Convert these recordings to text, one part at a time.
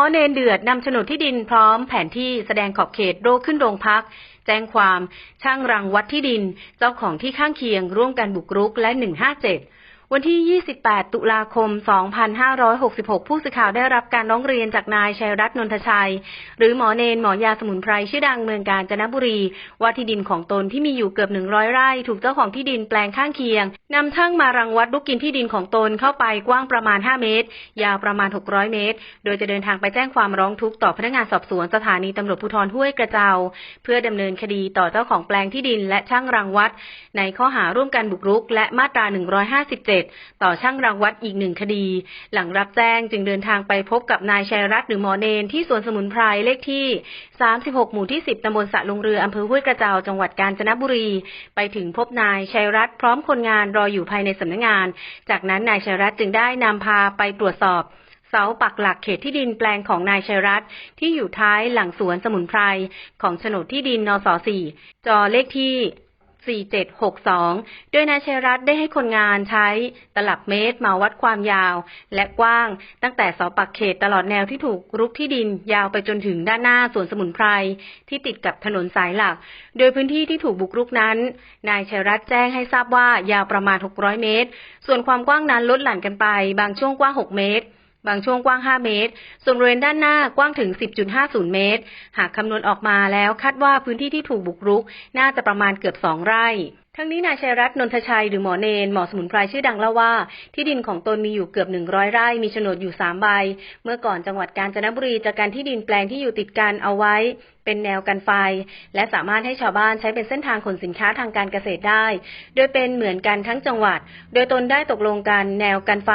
อเนนเดือดนำโฉนดที่ดินพร้อมแผนที่แสดงขอบเขตโรคขึ้นโรงพัก แจ้งความช่างรังวัดที่ดิน เจ้าของที่ข้างเคียงร่วมกันบุกรุกและ 157 วันที่ 28 ตุลาคม 2566 ผู้สื่อข่าวได้รับการร้องเรียนจากนายชัยรัตน์นนทชัย หรือหมอเนนหมอยาสมุนไพรชื่อดังเมืองกาญจนบุรี ว่าที่ดินของตนที่มีอยู่เกือบ 100 ไร่ ถูกเจ้าของที่ดินแปลงข้างเคียงนำทั้งมารังวัดลุกกินที่ดินของตนเข้าไปกว้างประมาณ 5 เมตร ยาวประมาณ 600 เมตร โดยจะเดินทางไปแจ้งความร้องทุกข์ต่อพนักงานสอบสวนสถานีตำรวจภูธรห้วยกระเจา เพื่อดำเนินคดีต่อเจ้าของแปลงที่ดิน และช่างรังวัด ในข้อหาร่วมกันบุกรุก และมาตรา 157ต่อช่างรังวัดอีกหนึ่งคดี หลังรับแจ้งจึงเดินทางไปพบกับนายชัยรัตน์หรือหมอเนนที่สวนสมุนไพรเลขที่ 36 หมู่ที่ 10ตำบลสะลงเรืออำเภอห้วยกระเจ้าจังหวัดกาญจนบุรี ไปถึงพบนายชัยรัตน์พร้อมคนงานรออยู่ภายในสำนักงาน จากนั้นนายชัยรัตน์จึงได้นำพาไปตรวจสอบเสาปักหลักเขตที่ดินแปลงของนายชัยรัตน์ที่อยู่ท้ายหลังสวนสมุนไพรของโฉนดที่ดินนส4จอเลขที่ 4762 โดยนายชัยรัตน์ได้ให้คนงานใช้ตลับเมตรมาวัดความยาว และกว้างตั้งแต่เสาปักเขตตลอดแนวที่ถูกรุกที่ดินยาวไปจนถึงด้านหน้าสวนสมุนไพรที่ติดกับถนนสายหลัก โดยพื้นที่ที่ถูกบุกรุกนั้น นายชัยรัตน์แจ้งให้ทราบว่ายาวประมาณ 600 เมตร ส่วนความกว้างนั้นลดหลั่นกันไป บางช่วงกว้าง 6 เมตร บางช่วงกว้าง 5 เมตร ส่วนบริเวณด้านหน้ากว้างถึง 10.50 เมตร หากคำนวณออกมาแล้วคาดว่าพื้นที่ที่ถูกบุกรุก น่าจะประมาณเกือบ 2 ไร่ ทั้งนี้นายชัยรัตน์นนทชัยหรือหมอเนนหมอสมุนไพรชื่อดังเล่าว่า ที่ดินของตนมีอยู่เกือบ100ไร่มีโฉนดอยู่3ใบ เมื่อก่อนจังหวัดกาญจนบุรีจากการที่ดินแปลงที่อยู่ติดกันเอาไว้ เป็นแนวกันไฟ และสามารถให้ชาวบ้านใช้เป็นเส้นทางขนสินค้าทางการเกษตรได้ โดยเป็นเหมือนกันทั้งจังหวัด โดยตนได้ตกลงกันแนวกันไฟ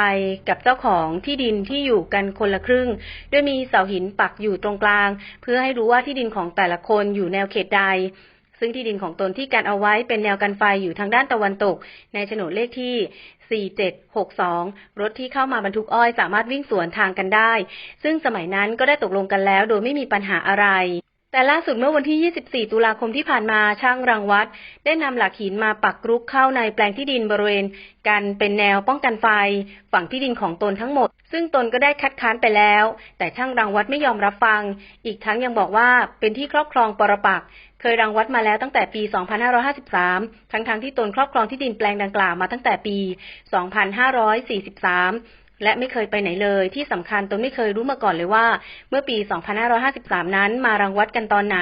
กับเจ้าของที่ดินที่อยู่กันคนละครึ่ง โดยมีเสาหินปักอยู่ตรงกลาง เพื่อให้รู้ว่าที่ดินของแต่ละคนอยู่แนวเขตใด ซึ่งที่ดินของตนที่กันเอาไว้เป็นแนวกันไฟอยู่ทางด้านตะวันตก ในโฉนดเลขที่ 4762 รถที่เข้ามาบรรทุกอ้อยสามารถวิ่งสวนทางกันได้ ซึ่งสมัยนั้นก็ได้ตกลงกันแล้วโดยไม่มีปัญหาอะไร แต่ล่าสุดเมื่อวันที่ 24 ตุลาคมที่ผ่านมาช่างรังวัด ได้นำหลักหินมาปักรุกเข้าในแปลงที่ดินบริเวณกันเป็นแนวป้องกันไฟ ฝั่งที่ดินของตนทั้งหมด ซึ่งตนก็ได้คัดค้านไปแล้ว แต่ช่างรังวัดไม่ยอมรับฟัง อีกทั้งยังบอกว่าเป็นที่ครอบครองปรปักเคยรังวัดมาแล้วตั้งแต่ปี 2553 ทั้งๆทที่ตนครอบครองที่ดินแปลงดังกล่าวมาตั้งแต่ปี 2543 และไม่เคยไปไหนเลย ที่สำคัญตนไม่เคยรู้มาก่อนเลยว่า เมื่อปี 2553 นั้นมารังวัดกันตอนไหน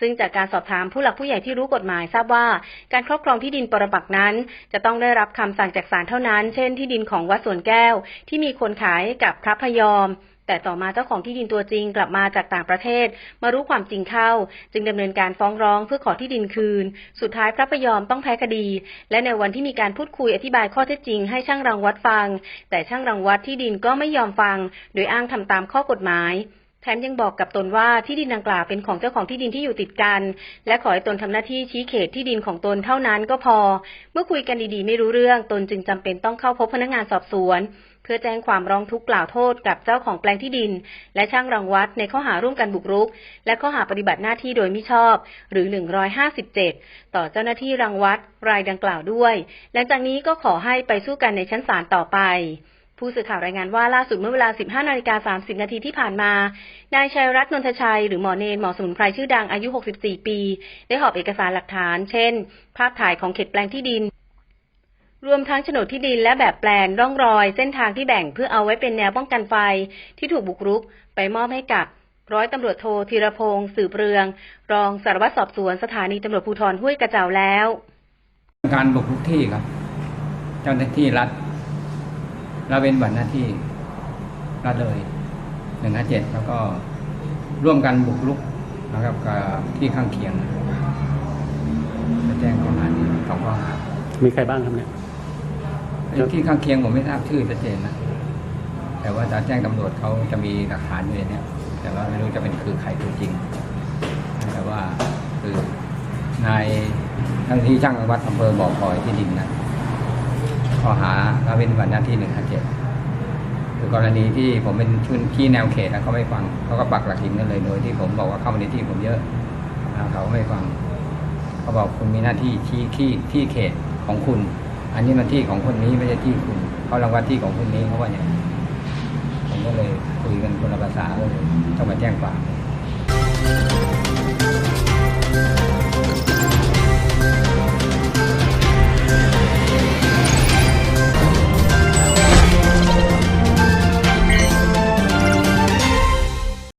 ซึ่งจากการสอบถามผู้หลักผู้ใหญ่ที่รู้กฎหมายทราบว่า การครอบครองที่ดินปรปักนั้น จะต้องได้รับคำสั่งจากศาลเท่านั้น เช่น ที่ดินของวัดสวนแก้ว ที่มีคนขายกับพระพยอม แต่ต่อมาเจ้าของที่ดินตัวจริงกลับมาจากต่างประเทศ มารู้ความจริงเข้า จึงดำเนินการฟ้องร้องเพื่อขอที่ดินคืน สุดท้ายพระพยอมต้องแพ้คดี และในวันที่มีการพูดคุยอธิบายข้อเท็จจริงให้ช่างรังวัดฟัง แต่ช่างรังวัดที่ดินก็ไม่ยอมฟัง โดยอ้างทำตามข้อกฎหมายแถมยังบอกกับตนว่าที่ดินดังกล่าวเป็นของเจ้าของที่ดินที่อยู่ติดกัน และขอให้ตนทำหน้าที่ชี้เขตที่ดินของตนเท่านั้นก็พอ เมื่อคุยกันดีๆ ไม่รู้เรื่องตนจึงจำเป็นต้องเข้าพบพนักงานสอบสวน เพื่อแจ้งความร้องทุกข์กล่าวโทษกับเจ้าของแปลงที่ดิน และช่างรังวัดในข้อหาร่วมกันบุกรุก และข้อหาปฏิบัติหน้าที่โดยมิชอบ หรือ 157 ต่อเจ้าหน้าที่รังวัดรายดังกล่าวด้วย หลังจากนี้ก็ขอให้ไปสู้กันในชั้นศาลต่อไปผู้สื่อข่าวรายงานว่าล่าสุดเมื่อเวลา 15 นาฬิกา 30 นาทีที่ผ่านมา นายชัยรัตน์นนทชัย หรือหมอเนนหมอสมุนไพรชื่อดังอายุ 64 ปี ได้หอบเอกสารหลักฐาน เช่น ภาพถ่ายของเขตแปลงที่ดิน รวมทั้งโฉนดที่ดินและแบบแปลนร่องรอย เส้นทางที่แบ่งเพื่อเอาไว้เป็นแนวป้องกันไฟที่ถูกบุกรุก ไปมอบให้กับร้อยตำรวจโทธีรพงศ์สืบเรือง รองสารวัตรสอบสวนสถานีตำรวจภูธรห้วยกระเจ้าแล้ว การบุกรุกที่ครับ เจ้าหน้าที่รัฐละเว้นบัตรหน้าที่ละเลยหนึ่งห้าเจ็ดแล้วก็ร่วมกันบุกรุกนะครับกับที่ข้างเคียงจะแจ้งข้อหานี้สองข้อหามีใครบ้างครับเนี่ย ครับที่ข้างเคียงผมไม่ทราบชื่อชัดเจนนะแต่ว่าจะแจ้งตำรวจเขาจะมีหลักฐานอยู่ในนี้แต่ว่าไม่รู้จะเป็นคือใครตัวจริง แต่ว่าคือนายทั้งที่ช่างวัดอำเภอบ่อพลอยที่ดินนะข้อหาละเว้นวันหน้าที่หนึ่งห้าเจ็ดคือกรณีที่ผมเป็นชุนที่แนวเขตแล้วเขาไม่ฟังเขาก็ปักหลักหินกันเลยโดยที่ผมบอกว่าเข้ามาในที่ผมเยอะนะเขาไม่ฟังเขาบอกคุณมีหน้าที่ชี้ที่ที่เขตของคุณ อันนี้มันที่ของคนนี้ไม่ใช่ที่คุณเขารางวัลที่ของคนนี้เขาว่าอย่างนี้ผมก็เลยคุยกันคนละภาษาเลยต้องมาแจ้งความ